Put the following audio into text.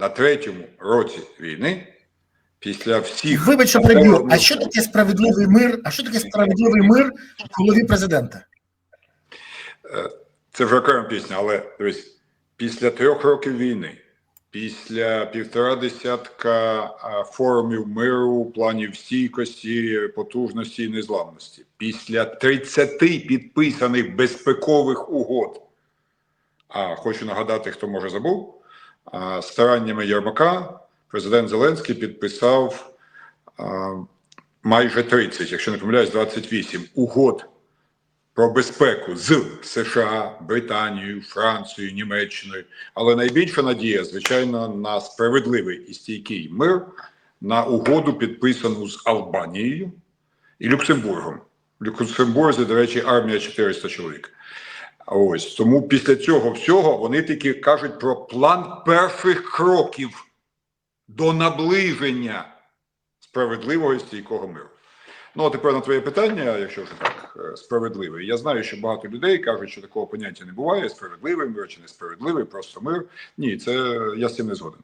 на третьому році війни, після всіх Вибач, що переб'ю. А що таке справедливий мир? А що таке справедливий мир в голові президента? Це вже окрема пісня, але дивись, після трьох років війни, після півтора десятка форумів миру, планів стійкості, потужності і незламності, після 30 підписаних безпекових угод. А хочу нагадати, хто може забув, стараннями Єрмака президент Зеленський підписав майже 30, якщо не помиляюсь, 28 угод про безпеку з США, Британією, Францією, Німеччиною. Але найбільша надія, звичайно, на справедливий і стійкий мир, на угоду, підписану з Албанією і Люксембургом. В Люксембурзі, до речі, армія 400 чоловік. Ось тому після цього всього вони тільки кажуть про план перших кроків до наближення справедливого і стійкого миру. Ну, а тепер на твоє питання, якщо вже так справедливе. справедливий. Я знаю, що багато людей кажуть, що такого поняття не буває: справедливий мир чи несправедливий, просто мир. Ні, це я з цим не згоден.